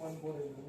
원고의의 무.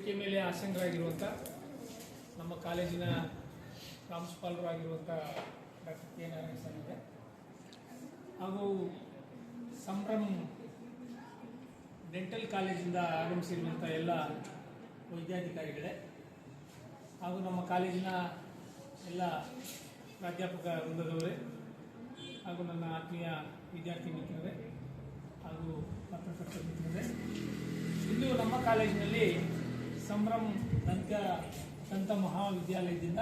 ವೇದಿಕೆ ಮೇಲೆ ಆಸಂಗರಾಗಿರುವಂಥ ನಮ್ಮ ಕಾಲೇಜಿನ ಪ್ರಾಂಶುಪಾಲರು ಆಗಿರುವಂಥ ಡಾಕ್ಟರ್ ಕೆ ನಾರಾಯಣ ಸ್ವಾಮಿಗೆ ಹಾಗೂ ಸಂಭ್ರಮ್ ಡೆಂಟಲ್ ಕಾಲೇಜಿಂದ ಆಗಮಿಸಿರುವಂಥ ಎಲ್ಲ ವೈದ್ಯಾಧಿಕಾರಿಗಳೇ ಹಾಗೂ ನಮ್ಮ ಕಾಲೇಜಿನ ಎಲ್ಲ ಪ್ರಾಧ್ಯಾಪಕ ವೃಂದದವರೇ ಹಾಗೂ ನನ್ನ ಆತ್ಮೀಯ ವಿದ್ಯಾರ್ಥಿ ಮಿತ್ರರೇ ಹಾಗೂ ಪತ್ರಕರ್ತ ಮಿತ್ರರೇ, ಇಂದು ನಮ್ಮ ಕಾಲೇಜಿನಲ್ಲಿ ಸಂಭ್ರಮ್ ದಂತ ದಂತ ಮಹಾವಿದ್ಯಾಲಯದಿಂದ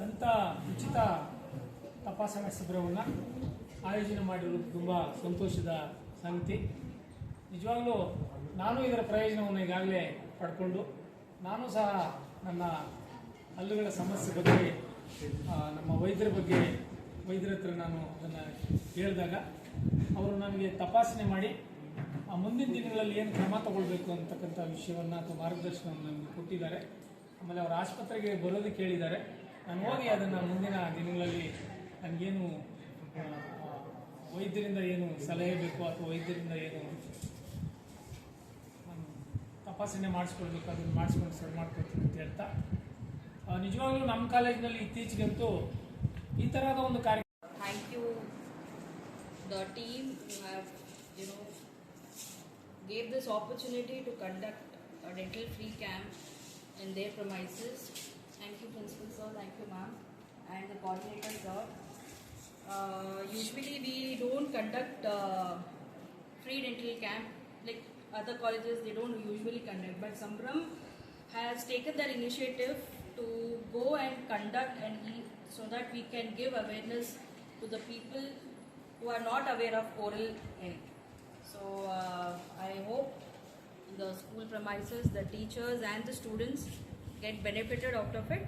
ದಂತ ಉಚಿತ ತಪಾಸಣಾ ಶಿಬಿರವನ್ನು ಆಯೋಜನೆ ಮಾಡಿರುವುದು ತುಂಬ ಸಂತೋಷದ ಸಂಗತಿ. ನಿಜವಾಗ್ಲೂ ನಾನು ಇದರ ಪ್ರಯೋಜನವನ್ನು ಈಗಾಗಲೇ ಪಡ್ಕೊಂಡು, ನಾನು ಸಹ ನನ್ನ ಹಲ್ಲುಗಳ ಸಮಸ್ಯೆ ಬಗ್ಗೆ ನಮ್ಮ ವೈದ್ಯರ ಬಗ್ಗೆ, ವೈದ್ಯರ ಹತ್ರ ನಾನು ಅದನ್ನು ಹೇಳಿದಾಗ ಅವರು ನನಗೆ ತಪಾಸಣೆ ಮಾಡಿ ಮುಂದಿನ ದಿನಗಳಲ್ಲಿ ಏನು ಕ್ರಮ ತಗೊಳ್ಬೇಕು ಅಂತಕ್ಕಂಥ ವಿಷಯವನ್ನು ಅಥವಾ ಮಾರ್ಗದರ್ಶನವನ್ನು ನಮಗೆ ಕೊಟ್ಟಿದ್ದಾರೆ. ಆಮೇಲೆ ಅವರು ಆಸ್ಪತ್ರೆಗೆ ಬರೋದಕ್ಕೆ ಕೇಳಿದ್ದಾರೆ. ನಾನು ಹೋಗಿ ಅದನ್ನು ಮುಂದಿನ ದಿನಗಳಲ್ಲಿ ನನಗೇನು ಆ, ಆ, ವೈದ್ಯರಿಂದ ಏನು ಸಲಹೆ ಬೇಕು ಅಥವಾ ವೈದ್ಯರಿಂದ ಏನು ತಪಾಸಣೆ ಮಾಡಿಸ್ಕೊಳ್ಬೇಕು ಅದನ್ನು ಮಾಡಿಸ್ಕೊಂಡು ಸರಿ ಮಾಡ್ಕೊಳ್ತೀನಿ ಅಂತ ಹೇಳ್ತಾ. ಆ, ನಿಜವಾಗ್ಲೂ ನಮ್ಮ ಕಾಲೇಜಿನಲ್ಲಿ ಇತ್ತೀಚೆಗಂತೂ ಈ ಥರದ ಒಂದು ಕಾರ್ಯ thank you the team you know gave this opportunity to conduct a dental free camp in their premises. Thank you principal sir. Thank you ma'am. And the coordinator sir. Uh, usually we don't conduct uh, free dental camp. Like other colleges they don't usually conduct. But Sambram has taken that initiative to go and conduct and so that we can give awareness to the people who are not aware of oral health. So uh, I hope the school premises, the teachers and the students get benefited out of it.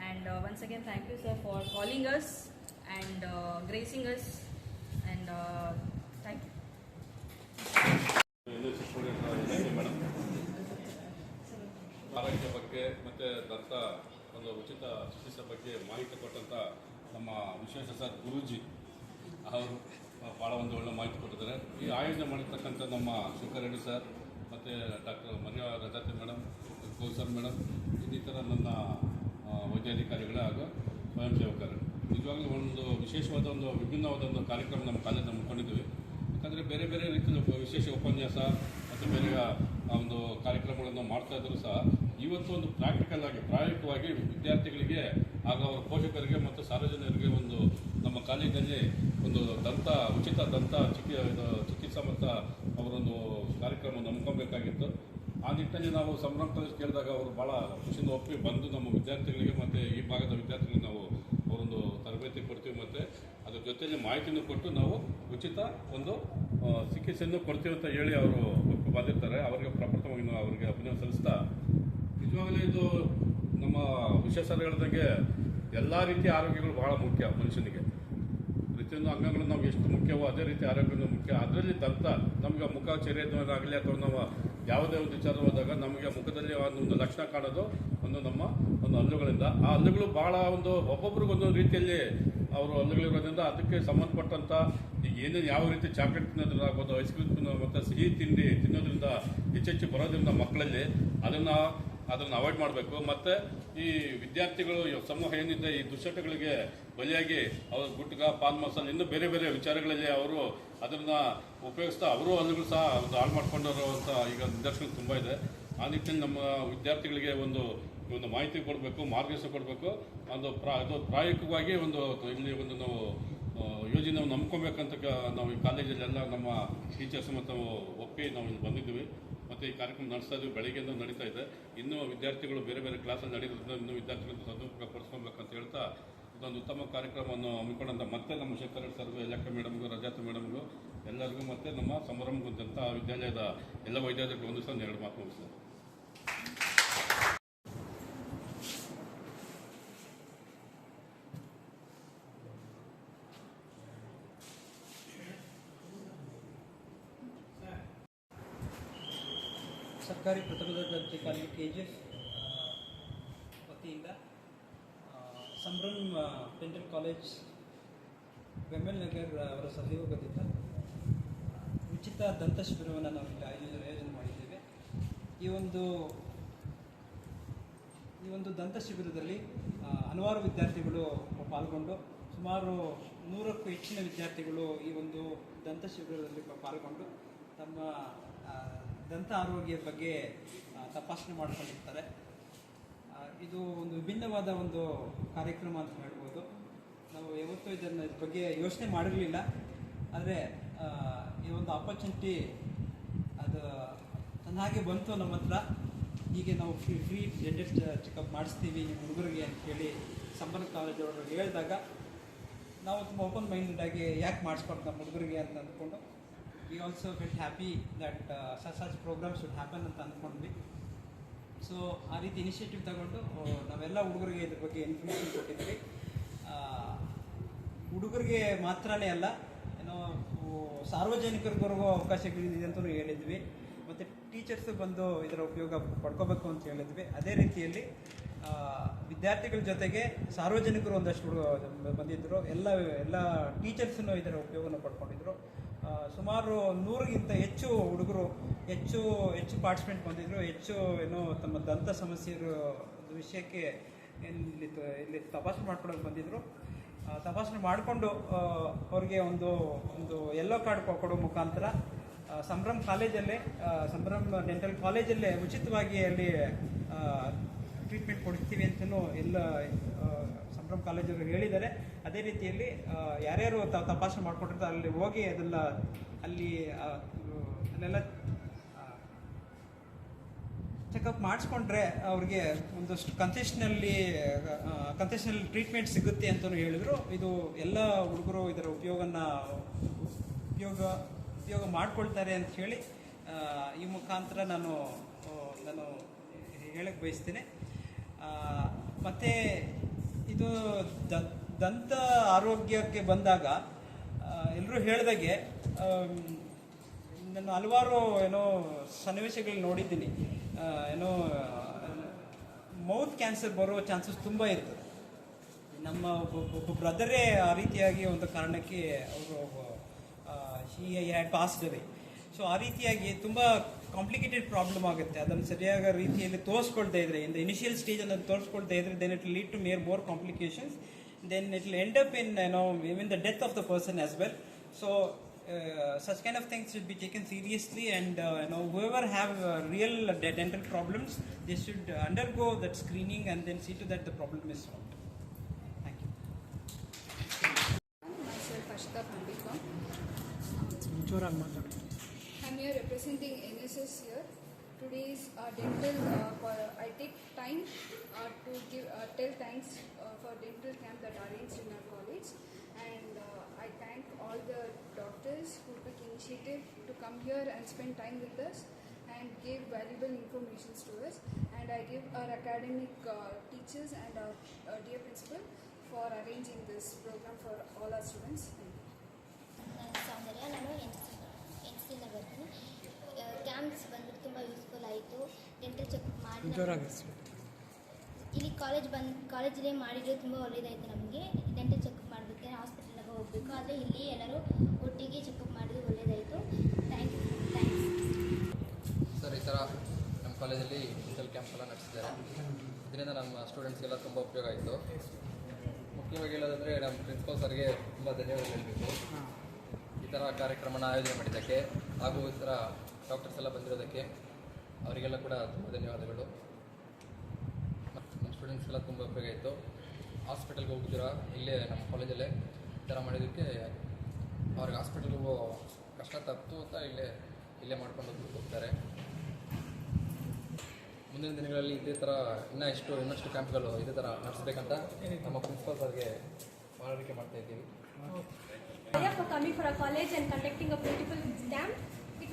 And uh, once again, thank you, sir, for calling us and uh, gracing us. And uh, thank you. Madam ಆರೋಗ್ಯ ಬಗ್ಗೆ ಮತ್ತು ದಂತ ಒಂದು ಉಚಿತ ಚಿಕಿತ್ಸೆ ಬಗ್ಗೆ ಮಾಹಿತಿ ಕೊಟ್ಟಂಥ ನಮ್ಮ ವಿಶೇಷ ಸರ್ ಗುರೂಜಿ ಅವರು ಭಾಳ ಒಂದು ಒಳ್ಳೆ ಮಾಹಿತಿ ಕೊಟ್ಟಿದ್ದಾರೆ. ಈ ಆಯೋಜನೆ ಮಾಡಿರ್ತಕ್ಕಂಥ ನಮ್ಮ ಶಂಕರರೆಡ್ಡಿ ಸರ್, ಮತ್ತು doctor Maria Rajathi madam sir madam ಇನ್ನಿತರ ನನ್ನ ವೈದ್ಯಾಧಿಕಾರಿಗಳೇ ಹಾಗೂ ಸ್ವಯಂ ಸೇವಕರು ನಿಜವಾಗ್ಲೂ ಒಂದು ವಿಶೇಷವಾದ ಒಂದು ವಿಭಿನ್ನವಾದ ಒಂದು ಕಾರ್ಯಕ್ರಮ ನಮ್ಮ ಕಾಲೇಜ್ ಹಮ್ಮಿಕೊಂಡಿದ್ದೀವಿ. ಯಾಕಂದರೆ ಬೇರೆ ಬೇರೆ ರೀತಿಯ ವಿಶೇಷ ಉಪನ್ಯಾಸ ಮತ್ತು ಬೇರೆ ಒಂದು ಕಾರ್ಯಕ್ರಮಗಳನ್ನು ಮಾಡ್ತಾ ಇದ್ದರೂ ಸಹ ಇವತ್ತು ಒಂದು ಪ್ರಾಕ್ಟಿಕಲ್ ಆಗಿ, ಪ್ರಾಯೋಗಿಕವಾಗಿ ವಿದ್ಯಾರ್ಥಿಗಳಿಗೆ ಹಾಗೂ ಅವರ ಪೋಷಕರಿಗೆ ಮತ್ತು ಸಾರ್ವಜನಿಕರಿಗೆ ಒಂದು ನಮ್ಮ ಕಾಲೇಜಲ್ಲಿ ಒಂದು ದಂತ, ಉಚಿತ ದಂತ ಚಿಕಿ ಚಿಕಿತ್ಸಾ ಮತ್ತು ಅವರೊಂದು ಕಾರ್ಯಕ್ರಮ ನಂಬ್ಕೊಬೇಕಾಗಿತ್ತು. ಆ ನಿಟ್ಟಿನಲ್ಲಿ ನಾವು ಸಂಭ್ರಮ ಕೇಳಿದಾಗ ಅವರು ಭಾಳ ಖುಷಿಯಿಂದ ಒಪ್ಪಿ ಬಂದು ನಮ್ಮ ವಿದ್ಯಾರ್ಥಿಗಳಿಗೆ ಮತ್ತು ಈ ಭಾಗದ ವಿದ್ಯಾರ್ಥಿಗಳಿಗೆ ನಾವು ಅವರೊಂದು ತರಬೇತಿ ಕೊಡ್ತೀವಿ ಮತ್ತು ಅದ್ರ ಜೊತೆಯಲ್ಲಿ ಮಾಹಿತಿಯನ್ನು ಕೊಟ್ಟು ನಾವು ಉಚಿತ ಒಂದು ಚಿಕಿತ್ಸೆಯನ್ನು ಕೊಡ್ತೀವಿ ಅಂತ ಹೇಳಿ ಅವರು ಒಪ್ಪಿ ಬಂದಿರ್ತಾರೆ. ಅವರಿಗೆ ಪ್ರಪ್ರಥಮವಾಗಿ ನಾವು ಅವರಿಗೆ ಅಭಿನಯ ಸಲ್ಲಿಸ್ತಾ ನಿಜವಾಗಲೇ ಇದು ನಮ್ಮ ವಿಶೇಷ ಹೇಳ್ದಂಗೆ ಎಲ್ಲ ರೀತಿಯ ಆರೋಗ್ಯಗಳು ಬಹಳ ಮುಖ್ಯ ಮನುಷ್ಯನಿಗೆ. ಪ್ರತಿಯೊಂದು ಅಂಗಗಳು ನಾವು ಎಷ್ಟು ಮುಖ್ಯವೋ ಅದೇ ರೀತಿ ಆರೋಗ್ಯನೂ ಮುಖ್ಯ. ಅದರಲ್ಲಿ ದಂತ ನಮಗೆ ಮುಖ ಚರ್ಯದಾಗಲಿ ಅಥವಾ ನಾವು ಯಾವುದೇ ಒಂದು ವಿಚಾರ ಹೋದಾಗ ನಮಗೆ ಮುಖದಲ್ಲಿ ಒಂದು ಲಕ್ಷಣ ಕಾಣೋದು ಒಂದು ನಮ್ಮ ಒಂದು ಹಲ್ಲುಗಳಿಂದ. ಆ ಹಲ್ಲುಗಳು ಭಾಳ ಒಂದು ಒಬ್ಬೊಬ್ರಿಗೆ ಒಂದೊಂದು ರೀತಿಯಲ್ಲಿ ಅವರು ಹಲ್ಲುಗಳಿರೋದ್ರಿಂದ ಅದಕ್ಕೆ ಸಂಬಂಧಪಟ್ಟಂಥ ಈಗ ಏನೇನು ಯಾವ ರೀತಿ ಚಾಕ್ಲೇಟ್ ತಿನ್ನೋದ್ರಿಂದ ಆಗ್ಬೋದು ಐಸ್ ಕ್ರೀಮ್ ತಿನ್ನೋದು ಮತ್ತು ಸಿಹಿ ತಿಂಡಿ ತಿನ್ನೋದ್ರಿಂದ ಹೆಚ್ಚೆಚ್ಚು ಬರೋದ್ರಿಂದ ಮಕ್ಕಳಲ್ಲಿ ಅದನ್ನು ಅದನ್ನು ಅವಾಯ್ಡ್ ಮಾಡಬೇಕು. ಮತ್ತು ಈ ವಿದ್ಯಾರ್ಥಿಗಳು ಸಮೂಹ ಏನಿದೆ, ಈ ದುಶ್ಚಟಗಳಿಗೆ ಬಲಿಯಾಗಿ ಅವರು ಗುಟ್ಕ, ಪಾನ್ ಮಸಾಲ, ಇನ್ನೂ ಬೇರೆ ಬೇರೆ ವಿಚಾರಗಳಲ್ಲಿ ಅವರು ಅದನ್ನು ಉಪಯೋಗಿಸ್ತಾ ಅವರು ಅದನ್ನು ಸಹ ಒಂದು ಹಾಳು ಮಾಡ್ಕೊಂಡಿರುವಂಥ ಈಗ ನಿದರ್ಶನ ತುಂಬ ಇದೆ. ಆ ನಿಟ್ಟಿನಲ್ಲಿ ನಮ್ಮ ವಿದ್ಯಾರ್ಥಿಗಳಿಗೆ ಒಂದು ಒಂದು ಮಾಹಿತಿ ಕೊಡಬೇಕು, ಮಾರ್ಗದರ್ಶನ ಕೊಡಬೇಕು. ಒಂದು ಪ್ರಾ, ಅದು ಪ್ರಾಯೋಗಿಕವಾಗಿ ಒಂದು ಇಲ್ಲಿ ಒಂದು ನಾವು ಯೋಜನೆ ನಾವು ನಂಬ್ಕೊಬೇಕಂತ ನಾವು ಈ ಕಾಲೇಜಲ್ಲೆಲ್ಲ ನಮ್ಮ ಟೀಚರ್ಸ್ ಮತ್ತು ಒಪ್ಪಿ ನಾವು ಇಲ್ಲಿ ಬಂದಿದ್ದೀವಿ. ಮತ್ತು ಈ ಕಾರ್ಯಕ್ರಮ ನಡೆಸ್ತಾ ಇದ್ದೀವಿ ಬೆಳಗ್ಗೆಯಿಂದ ನಡೀತಾ ಇದೆ. ಇನ್ನೂ ವಿದ್ಯಾರ್ಥಿಗಳು ಬೇರೆ ಬೇರೆ ಕ್ಲಾಸಲ್ಲಿ ನಡೆಯೋದ್ರಿಂದ ಇನ್ನೂ ವಿದ್ಯಾರ್ಥಿಗಳನ್ನು ಸದುಪಯೋಗಪಡಿಸ್ಕೊಬೇಕಂತ ಹೇಳ್ತಾ ಇದೊಂದು ಉತ್ತಮ ಕಾರ್ಯಕ್ರಮವನ್ನು ಹಮ್ಮಿಕೊಂಡಂತ ಮತ್ತೆ ನಮ್ಮ ಶೇಖರ್ ಸರ್ಗೂ ಎಲ್ಲಕ್ಕ ಮೇಡಮ್ಗೂ ರಜಾತ ಮೇಡಮ್ಗೂ ಎಲ್ಲರಿಗೂ ಮತ್ತೆ ನಮ್ಮ ಸಂಭ್ರಮಗೊಂಡಂಥ ವಿದ್ಯಾಲಯದ ಎಲ್ಲ ವಿದ್ಯಾರ್ಥಿಗಳು ಒಂದು ಸಹ ಎರಡು ಮಾತು ಮುಗಿಸ್ತಾರೆ ಸರ್ಕಾರಿ ಪ್ರಥಮ ದರ್ಜೆ ಕಾಲೇಜು ಕೆ ಜಿ ಎಫ್ ವತಿಯಿಂದ ಸಂಭ್ರಮ್ ಡೆಂಟಲ್ ಕಾಲೇಜ್, ಬೆಮ್ಮೆಲ್ ನಗರ್ ಅವರ ಸಹಯೋಗದಿಂದ ಉಚಿತ ದಂತ ಶಿಬಿರವನ್ನು ನಾವು ಇಲ್ಲಿ ಆಯೋಜನೆ ಆಯೋಜನೆ ಮಾಡಿದ್ದೇವೆ. ಈ ಒಂದು ಈ ಒಂದು ದಂತ ಶಿಬಿರದಲ್ಲಿ ಹಲವಾರು ವಿದ್ಯಾರ್ಥಿಗಳು ಪಾಲ್ಗೊಂಡು, ಸುಮಾರು ನೂರಕ್ಕೂ ಹೆಚ್ಚಿನ ವಿದ್ಯಾರ್ಥಿಗಳು ಈ ಒಂದು ದಂತ ಶಿಬಿರದಲ್ಲಿ ಪಾಲ್ಗೊಂಡು, ತಮ್ಮ ದಂತ ಆರೋಗ್ಯದ ಬಗ್ಗೆ ತಪಾಸಣೆ ಮಾಡಿಕೊಂಡಿರ್ತಾರೆ. ಇದು ಒಂದು ವಿಭಿನ್ನವಾದ ಒಂದು ಕಾರ್ಯಕ್ರಮ ಅಂತ ಹೇಳ್ಬೋದು. ನಾವು ಯಾವತ್ತೂ ಇದನ್ನು ಇದ್ರ ಬಗ್ಗೆ ಯೋಚನೆ ಮಾಡಿರಲಿಲ್ಲ. ಆದರೆ ಈ ಒಂದು ಆಪರ್ಚುನಿಟಿ ಅದು ಹಾಗೆ ಬಂತು ನಮ್ಮ ಹತ್ರ. ಹೀಗೆ ನಾವು ಫ್ರೀ ಫ್ರೀ ಡೆಂಟಲ್ ಚೆಕಪ್ ಮಾಡಿಸ್ತೀವಿ ನಿಮ್ಮ ಹುಡುಗರಿಗೆ ಅಂತ ಹೇಳಿ ಸಂಬಂಧ ಕಾಲೇಜವರು ಹೇಳಿದಾಗ ನಾವು ತುಂಬ ಓಪನ್ ಮೈಂಡೆಡ್ ಆಗಿ ಯಾಕೆ ಮಾಡಿಸ್ಬಾರ್ದು ನಮ್ಮ ಹುಡುಗರಿಗೆ ಅಂತ ಅಂದ್ಕೊಂಡು we also felt happy that such such program should happen ಅಂತ ಅಂದ್ಕೊಂಡ್ವಿ. ಸೊ ಆ ರೀತಿ ಇನಿಷಿಯೇಟಿವ್ ತಗೊಂಡು ನಾವೆಲ್ಲ ಹುಡುಗರಿಗೆ ಇದ್ರ ಬಗ್ಗೆ ಇನ್ಫಾರ್ಮೇಷನ್ ಕೊಟ್ಟಿದ್ವಿ. ಹುಡುಗರಿಗೆ ಮಾತ್ರನೇ ಅಲ್ಲ ಏನೋ ಓ, ಸಾರ್ವಜನಿಕರಿಗೂ ಅವಕಾಶಗಳಿದೆ ಅಂತಲೂ ಹೇಳಿದ್ವಿ. ಮತ್ತು ಟೀಚರ್ಸ್ ಬಂದು ಇದರ ಉಪಯೋಗ ಪಡ್ಕೋಬೇಕು ಅಂತ ಹೇಳಿದ್ವಿ. ಅದೇ ರೀತಿಯಲ್ಲಿ ವಿದ್ಯಾರ್ಥಿಗಳ ಜೊತೆಗೆ ಸಾರ್ವಜನಿಕರು ಒಂದಷ್ಟು ಬಂದಿದ್ದರು. ಎಲ್ಲ ಎಲ್ಲ ಟೀಚರ್ಸನ್ನು ಇದರ ಉಪಯೋಗನ ಪಡ್ಕೊಂಡಿದ್ರು. ಸುಮಾರು ನೂರಿಗಿಂತ ಹೆಚ್ಚು ಹುಡುಗರು, ಹೆಚ್ಚು ಹೆಚ್ಚು ಪಾರ್ಟಿಸಿಪೆಂಟ್ ಬಂದಿದ್ರು. ಹೆಚ್ಚು ಏನೋ ತಮ್ಮ ದಂತ ಸಮಸ್ಯೆ ವಿಷಯಕ್ಕೆ ಇಲ್ಲಿ ಇಲ್ಲಿ ತಪಾಸಣೆ ಮಾಡ್ಕೊಳ್ಳೋಕೆ ಬಂದಿದ್ರು. ತಪಾಸಣೆ ಮಾಡಿಕೊಂಡು ಅವ್ರಿಗೆ ಒಂದು ಒಂದು ಎಲ್ಲೋ ಕಾರ್ಡ್ ಕೊಡೋ ಮುಖಾಂತರ ಸಂಭ್ರಮ್ ಕಾಲೇಜಲ್ಲೇ ಸಂಭ್ರಮ್ ಡೆಂಟಲ್ ಕಾಲೇಜಲ್ಲೇ ಉಚಿತವಾಗಿ ಅಲ್ಲಿ ಟ್ರೀಟ್ಮೆಂಟ್ ಕೊಡ್ತೀವಿ ಅಂತಲೂ ಎಲ್ಲ ಸಂಭ್ರಮ್ ಕಾಲೇಜವರು ಹೇಳಿದ್ದಾರೆ. ಅದೇ ರೀತಿಯಲ್ಲಿ ಯಾರ್ಯಾರು ತ- ತಪಾಸಣೆ ಮಾಡ್ಕೊಂಡಿರ್ತಾರೆ ಅಲ್ಲಿ ಹೋಗಿ ಅದೆಲ್ಲ, ಅಲ್ಲಿ ಅಲ್ಲೆಲ್ಲ ಚೆಕಪ್ ಮಾಡಿಸ್ಕೊಂಡ್ರೆ ಅವ್ರಿಗೆ ಒಂದಷ್ಟು ಕನ್ಸೆಷನಲ್ಲಿ ಕನ್ಸೆಷನಲ್ ಟ್ರೀಟ್ಮೆಂಟ್ ಸಿಗುತ್ತೆ ಅಂತಲೂ ಹೇಳಿದರು. ಇದು ಎಲ್ಲ ಹುಡುಗರು ಇದರ ಉಪಯೋಗನ, ಉಪಯೋಗ ಉಪಯೋಗ ಮಾಡ್ಕೊಳ್ತಾರೆ ಅಂತ ಹೇಳಿ ಈ ಮುಖಾಂತರ ನಾನು ನಾನು ಹೇಳಕ್ಕೆ ಬಯಸ್ತೇನೆ. ಮತ್ತೆ ಇದು ದ- ದಂತ ಆರೋಗ್ಯಕ್ಕೆ ಬಂದಾಗ ಎಲ್ಲರೂ ಹೇಳಿದಾಗೆ ನಾನು ಹಲವಾರು ಏನೋ ಸನ್ನಿವೇಶಗಳು ನೋಡಿದ್ದೀನಿ. ಏನೋ, ಮೌತ್ ಕ್ಯಾನ್ಸರ್ ಬರೋ ಚಾನ್ಸಸ್ ತುಂಬ ಇರ್ತದೆ. ನಮ್ಮ ಒಬ್ಬ- ಬ್ರದರೇ ಆ ರೀತಿಯಾಗಿ ಒಂದು ಕಾರಣಕ್ಕೆ ಅವರು she had pass away so ಆ ರೀತಿಯಾಗಿ ತುಂಬ ಕಾಂಪ್ಲಿಕೇಟೆಡ್ ಪ್ರಾಬ್ಲಮ್ ಆಗುತ್ತೆ. ಅದನ್ನು ಸರಿಯಾದ ರೀತಿಯಲ್ಲಿ ತೋರಿಸ್ಕೊಳ್ತಾ ಇದ್ರೆ ಇಂದ ಇನಿಷಿಯಲ್ ಸ್ಟೇಜಲ್ಲಿ ಅದು ತೋರಿಸ್ಕೊಳ್ತಾ ಇದ್ರೆ then it lead to more more complications then it will end up in you know even the death of the person as well. So uh, such kind of things should be taken seriously and uh, you know whoever have uh, real dental problems they should undergo that screening and then see to that the problem is solved. Thank you. Myself ashita i'm here representing nss here Today's uh, dental, uh, for- I take time uh, to give uh, tell thanks uh, for dental camp that arranged in our college, and uh, I thank all the doctors who took initiative to come here and spend time with us and gave valuable information to us. And I give our academic uh, teachers and our uh, dear principal for arranging this program for all our students. Thank you. ನಾನು ಸೌಂದರ್ಯ ನಾನು N ಸಿಯಿಂದ ಬರ್ತೀನಿ camps ಬಂದು ತುಂಬ useful ಆಯಿತು. Dental check ಮಾಡಿ ಇಲ್ಲಿ college ಬಂದು ಕಾಲೇಜಲ್ಲೇ ಮಾಡಿದ್ರೆ ತುಂಬ ಒಳ್ಳೆಯದಾಯಿತು ನಮಗೆ. ಡೆಂಟಲ್ ಚೆಕಪ್ ಮಾಡಬೇಕು ಹಾಸ್ಪಿಟಲ್ನಾಗ ಹೋಗಬೇಕು. ಆದರೆ ಇಲ್ಲಿ ಎಲ್ಲರೂ ಒಟ್ಟಿಗೆ ಚೆಕಪ್ ಮಾಡಿದ್ರೆ ಒಳ್ಳೇದಾಯಿತು. ಥ್ಯಾಂಕ್ ಯು ಥ್ಯಾಂಕ್ಸ್ ಸರ್ ಈ ಥರ ನಮ್ಮ ಕಾಲೇಜಲ್ಲಿ ಡೆಂಟಲ್ ಕ್ಯಾಂಪ್ ಎಲ್ಲ ನಡೆಸಿದ್ದಾರೆ. ಇದರಿಂದ ನಮ್ಮ ಸ್ಟೂಡೆಂಟ್ಸ್ಗೆಲ್ಲ ತುಂಬ ಉಪಯೋಗ ಆಯಿತು. ಮುಖ್ಯವಾಗಿ ಹೇಳೋದಂದರೆ ನಮ್ಮ ಪ್ರಿನ್ಸಿಪಾಲ್ ಸರ್ಗೆ ತುಂಬ ಧನ್ಯವಾದ ಹೇಳಬೇಕು. ಈ ಥರ ಕಾರ್ಯಕ್ರಮನ ಆಯೋಜನೆ ಮಾಡಿದ್ದಕ್ಕೆ ಹಾಗೂ ಈ ಥರ ಡಾಕ್ಟರ್ಸ್ ಎಲ್ಲ ಬಂದಿರೋದಕ್ಕೆ ಅವರಿಗೆಲ್ಲ ಕೂಡ ತುಂಬ ಧನ್ಯವಾದಗಳು. ನಮ್ಮ ನಮ್ಮ ಸ್ಟೂಡೆಂಟ್ಸ್ಗೆಲ್ಲ ತುಂಬ ಉಪಯೋಗ ಆಯಿತು. ಹಾಸ್ಪಿಟಲ್ಗೆ ಹೋಗ್ತೀರಾ ಇಲ್ಲೇ ನಮ್ಮ ಕಾಲೇಜಲ್ಲೇ ಈ ಥರ ಮಾಡಿದ್ದಕ್ಕೆ ಅವ್ರಿಗೆ ಹಾಸ್ಪಿಟಲ್ಗೆ ಹೋಗೋ ಕಷ್ಟ ತಪ್ಪಿತು ಅಂತ ಇಲ್ಲೇ ಇಲ್ಲೇ ಮಾಡ್ಕೊಂಡು ಹೋಗಿ ಹೋಗ್ತಾರೆ. ಮುಂದಿನ ದಿನಗಳಲ್ಲಿ ಇದೇ ಥರ ಇನ್ನೂ ಇಷ್ಟು, ಇನ್ನಷ್ಟು ಕ್ಯಾಂಪ್ಗಳು ಇದೇ ಥರ ನಡೆಸಬೇಕಂತ ನಮ್ಮ ಪ್ರಿನ್ಸಿಪಾಲ್ ಸರ್ಗೆ ಮನವರಿಕೆ ಮಾಡ್ತಾ ಇದ್ದೀವಿ. For coming for a beautiful camp.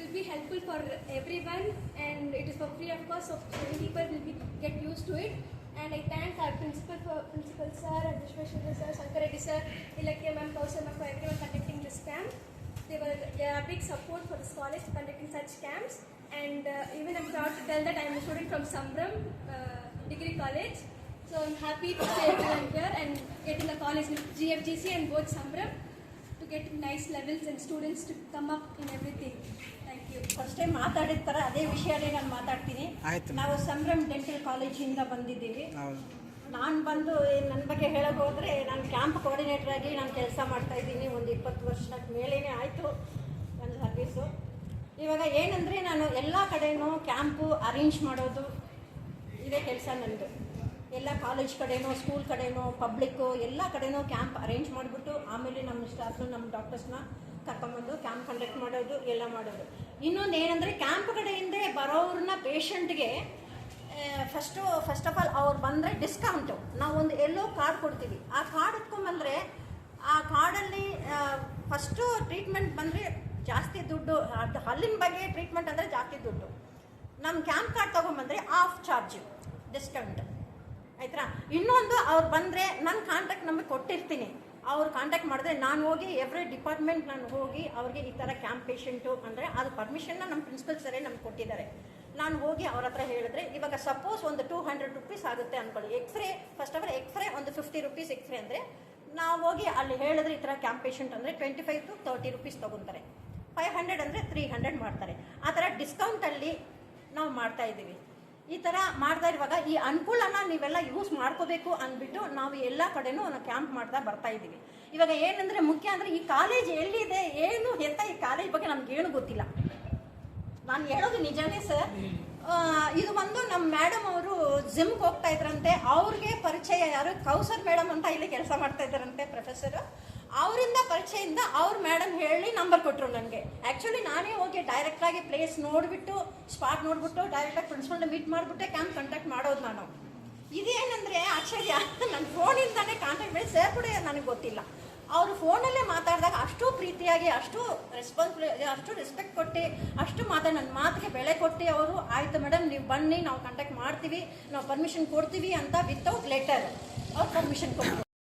Will be helpful for everyone and it is for free of course, so many people will be, get used to it. And I thank our principal for principal sir and Vishweshwara sir, Shankar Reddy sir, Ilakya ma'am, Kausal ma'am for everyone conducting this camp. They were a big support for this college conducting such camps. And uh, even I'm proud to tell that I'm a student from Sambram uh, Degree College. So I'm happy to everyone here and getting the college with GFGC and both Sambram to get nice levels and students to come up in everything. First time ಮಾತಾಡಿದ ಥರ ಅದೇ ವಿಷಯನೇ ನಾನು ಮಾತಾಡ್ತೀನಿ. ನಾವು Sambhram dental ಕಾಲೇಜಿಂದ ಬಂದಿದ್ದೀವಿ. ನಾನು ಬಂದು ನನ್ನ ಬಗ್ಗೆ ಹೇಳೋಕೆ ಹೋದರೆ ನಾನು ಕ್ಯಾಂಪ್ ಕೋಆರ್ಡಿನೇಟರ್ ಆಗಿ ನಾನು ಕೆಲಸ ಮಾಡ್ತಾ ಇದ್ದೀನಿ. ಒಂದು ಇಪ್ಪತ್ತು ವರ್ಷದ ಮೇಲೇ ಆಯಿತು ನನ್ನ ಸರ್ವೀಸು ಇವಾಗ ಏನಂದರೆ ನಾನು ಎಲ್ಲ ಕಡೆನೂ ಕ್ಯಾಂಪು ಅರೇಂಜ್ ಮಾಡೋದು ಇದೇ ಕೆಲಸ ನನ್ನದು ಎಲ್ಲ ಕಾಲೇಜ್ ಕಡೆನೋ ಸ್ಕೂಲ್ ಕಡೆನೋ ಪಬ್ಲಿಕ್ಕು ಎಲ್ಲ ಕಡೆನೂ ಕ್ಯಾಂಪ್ ಅರೇಂಜ್ ಮಾಡಿಬಿಟ್ಟು ಆಮೇಲೆ ನಮ್ಮ ಸ್ಟಾಫ್ನು ನಮ್ಮ ಡಾಕ್ಟರ್ಸ್ನ ಕರ್ಕೊಂಬಂದು ಕ್ಯಾಂಪ್ ಕಂಡಕ್ಟ್ ಮಾಡೋದು ಎಲ್ಲ ಮಾಡೋದು. ಇನ್ನೊಂದು ಏನಂದರೆ ಕ್ಯಾಂಪ್ ಕಡೆಯಿಂದ ಬರೋರನ್ನ ಪೇಷಂಟ್ಗೆ ಫಸ್ಟು ಫಸ್ಟ್ ಆಫ್ ಆಲ್ ಅವ್ರು ಬಂದರೆ ಡಿಸ್ಕೌಂಟು ನಾವು ಒಂದು ಎಲ್ಲೋ ಕಾರ್ಡ್ ಕೊಡ್ತೀವಿ. ಆ ಕಾರ್ಡ್ ಎತ್ಕೊಂಡ್ಬಂದರೆ ಆ ಕಾರ್ಡಲ್ಲಿ ಫಸ್ಟು ಟ್ರೀಟ್ಮೆಂಟ್ ಬಂದರೆ ಜಾಸ್ತಿ ದುಡ್ಡು, ಅದು ಹಲ್ಲಿನ ಬಗ್ಗೆ ಟ್ರೀಟ್ಮೆಂಟ್ ಅಂದರೆ ಜಾಸ್ತಿ ದುಡ್ಡು. ನಮ್ಮ ಕ್ಯಾಂಪ್ ಕಾರ್ಡ್ ತೊಗೊಂಬಂದರೆ ಆಫ್ ಚಾರ್ಜ್ ಡಿಸ್ಕೌಂಟ್ ಆಯ್ತಾ? ಇನ್ನೊಂದು ಅವ್ರು ಬಂದರೆ ನನ್ನ ಕಾಂಟ್ಯಾಕ್ಟ್ ನಂಬರ್ ಕೊಟ್ಟಿರ್ತೀನಿ. ಅವ್ರು ಕಾಂಟ್ಯಾಕ್ಟ್ ಮಾಡಿದ್ರೆ ನಾನು ಹೋಗಿ ಎವ್ರಿ ಡಿಪಾರ್ಟ್ಮೆಂಟ್ ನಾನು ಹೋಗಿ ಅವ್ರಿಗೆ ಈ ಥರ ಕ್ಯಾಂಪ್ ಪೇಷಂಟು ಅಂದರೆ ಅದು ಪರ್ಮಿಷನ್ನ ನಮ್ಮ ಪ್ರಿನ್ಸಿಪಲ್ ಸರೇ ನಮ್ಗೆ ಕೊಟ್ಟಿದ್ದಾರೆ. ನಾನು ಹೋಗಿ ಅವ್ರ ಹತ್ರ ಹೇಳಿದ್ರೆ, ಇವಾಗ ಸಪೋಸ್ ಒಂದು ಟೂ ಹಂಡ್ರೆಡ್ ರುಪೀಸ್ ಆಗುತ್ತೆ ಅಂದ್ಕೊಳ್ಳಿ x-ray first of all x-ray ಒಂದು ಫಿಫ್ಟಿ ರುಪೀಸ್ ಎಕ್ಸ್ರೇ ಅಂದರೆ ನಾವು ಹೋಗಿ ಅಲ್ಲಿ ಹೇಳಿದ್ರೆ ಈ ಥರ ಕ್ಯಾಂಪ್ ಪೇಷಂಟ್ ಅಂದರೆ twenty five to thirty rupees ತೊಗೊತಾರೆ. Five hundred ಅಂದರೆ ತ್ರೀ ಹಂಡ್ರೆಡ್ ಮಾಡ್ತಾರೆ. ಆ ಥರ ಡಿಸ್ಕೌಂಟಲ್ಲಿ ನಾವು ಮಾಡ್ತಾ ಇದ್ದೀವಿ. ಈ ಥರ ಮಾಡ್ತಾ ಇರುವಾಗ ಈ ಅನುಕೂಲನ ನೀವೆಲ್ಲ ಯೂಸ್ ಮಾಡ್ಕೋಬೇಕು ಅಂದ್ಬಿಟ್ಟು ನಾವು ಎಲ್ಲ ಕಡೆನೂ ಕ್ಯಾಂಪ್ ಮಾಡ್ತಾ ಬರ್ತಾ ಇದ್ದೀವಿ. ಇವಾಗ ಏನಂದರೆ ಮುಖ್ಯ ಅಂದರೆ ಈ ಕಾಲೇಜ್ ಎಲ್ಲಿದೆ, ಏನು ಎತ್ತ ಈ ಕಾಲೇಜ್ ಬಗ್ಗೆ ನಮ್ಗೆ ಏನು ಗೊತ್ತಿಲ್ಲ. ನಾನು ಹೇಳೋದು ನಿಜವೇ ಸರ್ ಇದು ಒಂದು ನಮ್ಮ ಮೇಡಮ್ ಅವರು ಜಿಮ್ಗೆ ಹೋಗ್ತಾ ಇದ್ರಂತೆ. ಅವ್ರಿಗೆ ಪರಿಚಯ ಯಾರು? ಕೌಸರ್ ಮೇಡಮ್ ಅಂತ ಇಲ್ಲಿ ಕೆಲಸ ಮಾಡ್ತಾ ಇದ್ದಾರಂತೆ ಪ್ರೊಫೆಸರ್ ಅವರಿಂದ ಪರಿಚಯದಿಂದ ಅವ್ರ ಮೇಡಮ್ ಹೇಳಿ ನಂಬರ್ ಕೊಟ್ಟರು ನನಗೆ. ಆ್ಯಕ್ಚುಲಿ ನಾನೇ ಹೋಗಿ ಡೈರೆಕ್ಟಾಗಿ ಪ್ಲೇಸ್ ನೋಡಿಬಿಟ್ಟು ಸ್ಪಾಟ್ ನೋಡಿಬಿಟ್ಟು ಡೈರೆಕ್ಟಾಗಿ ಪ್ರಿನ್ಸಿಪಲ್ನ ಮೀಟ್ ಮಾಡಿಬಿಟ್ಟೆ ಕ್ಯಾಂಪ್ ಕಾಂಟ್ಯಾಕ್ಟ್ ಮಾಡೋದು ನಾನು. ಇದೇನಂದರೆ ಆಶ್ಚರ್ಯ ನನ್ನ ಫೋನಿಂದಾನೇ ಕಾಂಟ್ಯಾಕ್ಟ್ ಮಾಡಿ ಸರ್ ಕೂಡ ನನಗೆ ಗೊತ್ತಿಲ್ಲ. ಅವರು ಫೋನಲ್ಲೇ ಮಾತಾಡಿದಾಗ ಅಷ್ಟು ಪ್ರೀತಿಯಾಗಿ, ಅಷ್ಟು ರೆಸ್ಪಾನ್ಸಿಬಲ್ ಅಷ್ಟು ರೆಸ್ಪೆಕ್ಟ್ ಕೊಟ್ಟು, ಅಷ್ಟು ಮಾತಾಡಿ ನನ್ನ ಮಾತಿಗೆ ಬೆಲೆ ಕೊಟ್ಟು ಅವರು, ಆಯಿತು ಮೇಡಮ್ ನೀವು ಬನ್ನಿ, ನಾವು ಕಾಂಟ್ಯಾಕ್ಟ್ ಮಾಡ್ತೀವಿ, ನಾವು ಪರ್ಮಿಷನ್ ಕೊಡ್ತೀವಿ ಅಂತ ವಿತೌಟ್ ಲೆಟರ್ ಅವ್ರು ಪರ್ಮಿಷನ್ ಕೊಟ್ಟರು